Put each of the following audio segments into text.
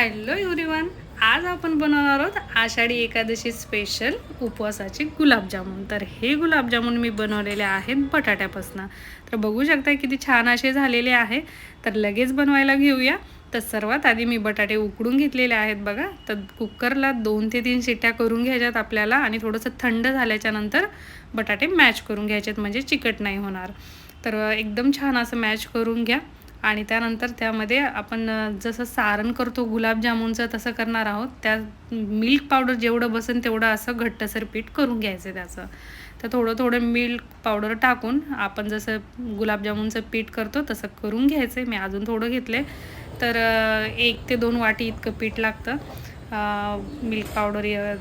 Hello everyone आज आपण बनवणार आहोत आषाढी एकादशी स्पेशल उपवासाचे गुलाबजामुन. तर हे गुलाबजामुन मी बनवलेले आहेत बटाट्यापासून. तर बघू शकता किती छान असे झालेले आहे. तर लगेच बनवायला घेऊया. तर सर्वात आधी मी बटाटे उकडून घेतलेले आहेत बघा. तर कुकरला दोन ते तीन शिट्ट्या करून घ्यायच्यात आपल्याला आणि थोडंसं थंड झाल्याच्यानंतर बटाटे मॅच करून घ्यायचेत म्हणजे चिकट नाही होणार. तर एकदम छान असं मॅच करून घ्या. आणि त्यानंतर त्यामध्ये आपण जसं सारण करतो गुलाबजामुनचं तसं करणार आहोत. त्या मिल्क पावडर जेवढं बसेल तेवढं असं घट्टसर पीठ करून घ्यायचं त्याचं. तर थोडं थोडं मिल्क पावडर टाकून आपण जसं गुलाबजामुनचं पीठ करतो तसं करून घ्यायचं. आहे मी अजून थोडं घेतलं आहे तर एक ते दोन वाटी इतकं पीठ लागतं मिल्क पावडर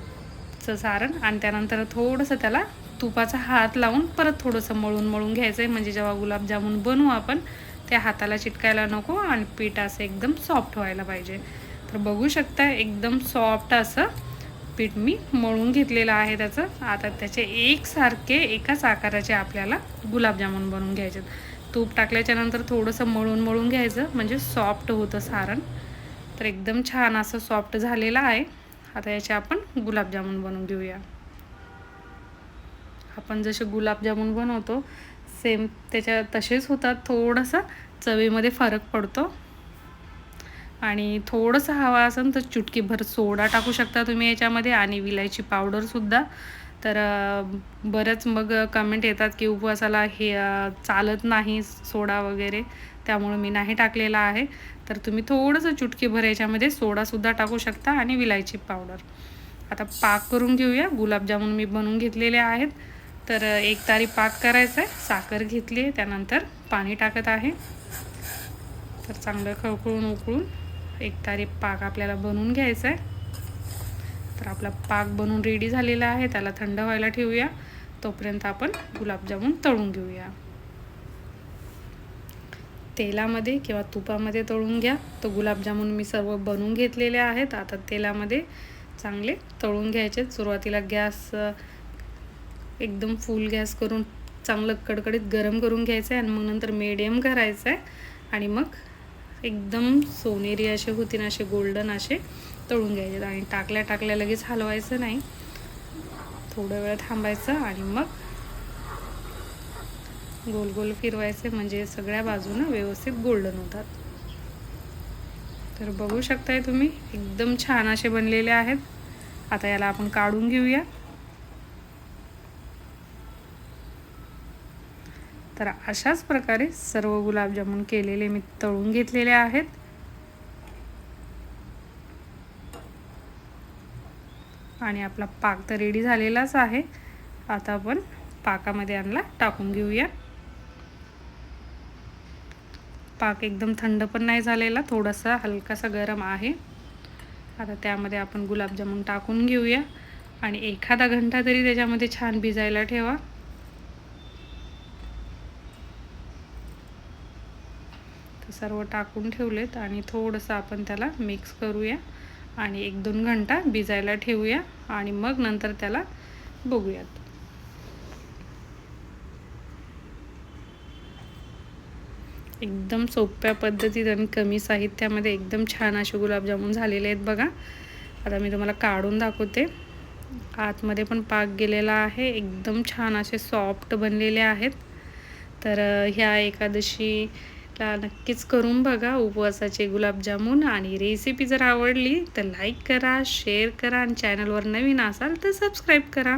चं सारण. आणि त्यानंतर थोडंसं त्याला तुपाचा हात लावून परत थोडंसं मळून मळून घ्यायचं आहे म्हणजे जेव्हा गुलाबजामुन बनवू आपण त्या हाताला चिटकायला नको आणि पीठ असं एकदम सॉफ्ट व्हायला पाहिजे. तर बघू शकता एकदम सॉफ्ट असं पीठ मी मळून घेतलेलं आहे त्याचं. आता त्याचे एकसारखे एकाच आकाराचे आपल्याला गुलाबजामुन बनवून घ्यायचे तूप टाकल्याच्या नंतर थोडंसं मळून मळून घ्यायचं म्हणजे सॉफ्ट होतं सारण. तर एकदम छान असं सॉफ्ट झालेलं आहे. आता याचे आपण गुलाबजामुन बनवून घेऊया. आपण जसे गुलाबजामुन बनवतो सेम त्याच्या तसेच होतात. थोडंसं चवीमध्ये फरक पडतो. आणि थोडंसं हवा असेल तर चुटकीभर सोडा टाकू शकता तुम्ही याच्यामध्ये आणि विलायची पावडरसुद्धा तर बरंच मग कमेंट येतात की उपवासाला हे चालत नाही सोडा वगैरे. त्यामुळे मी नाही टाकलेला आहे. तर तुम्ही थोडंसं चुटकीभर याच्यामध्ये सोडासुद्धा टाकू शकता आणि विलायची पावडर आता पाक करून घेऊया. गुलाबजामुन मी बनवून घेतलेले आहेत. तर एक तारी पाक करायचा आहे साखर घेतली आहे त्यानंतर पाणी टाकत आहे. तर चांगलं खळखळून उकळून एक तारी पाक आपल्याला बनवून घ्यायचा आहे तर आपला पाक बनवून रेडी झालेला आहे. त्याला थंड व्हायला ठेवूया. तोपर्यंत आपण गुलाबजामुन तळून घेऊया. तेलामध्ये किंवा तुपामध्ये तळून घ्या. तर गुलाबजामुन मी सर्व बनवून घेतलेले आहेत. आता तेलामध्ये चांगले तळून घ्यायचे. सुरुवातीला गॅस एकदम फुल गॅस करून चांगलं कडकडीत गरम करून घ्यायचं आहे आणि मग नंतर मीडियम करायचं आहे आणि मग एकदम सोनेरी असे होतील असे गोल्डन असे तळून घ्यायचे आणि टाकल्या टाकल्या लगेच हलवायचं नाही. थोडं वेळ थांबायचं आणि मग गोल गोल फिरवायचे. म्हणजे सगळ्या बाजूनं व्यवस्थित गोल्डन होतात. तर बघू शकताय तुम्ही एकदम छान असे बनलेले आहेत. आता याला आपण काढून घेऊया. तर अशाच प्रकारे सर्व गुलाबजामुन केलेले मी तळून घेतलेले आहेत. आणि आपला पाक तर रेडी झालेलाच आहे. आता आपण पाकामध्ये आणला टाकून घेऊया. पाक एकदम थंड पण नाही झालेला थोडासा हलकासा गरम आहे. आता त्यामध्ये आपण गुलाबजामुन टाकून घेऊया. आणि एखादा घंटा तरी त्याच्यामध्ये छान भिजायला ठेवा. सर्व टाकून ठेवलेत आणि थोडंसं आपण त्याला मिक्स करूया. आणि एक दोन घंटा भिजायला ठेवूया आणि मग नंतर त्याला बघूयात. एकदम सोप्या पद्धतीत आणि कमी साहित्यामध्ये एकदम छान असे गुलाबजामुन झालेले आहेत बघा. आता मी तुम्हाला काढून दाखवते. आतमध्ये पण पाक गेलेला आहे. एकदम छान असे सॉफ्ट बनलेले आहेत. तर ह्या एकादशी एकादशीला नक्कीच करून बघा उपवासाचे गुलाबजामुन. आणि रेसिपी जर आवडली तर लाईक करा शेअर करा. आणि चॅनलवर नवीन असाल तर सबस्क्राईब करा.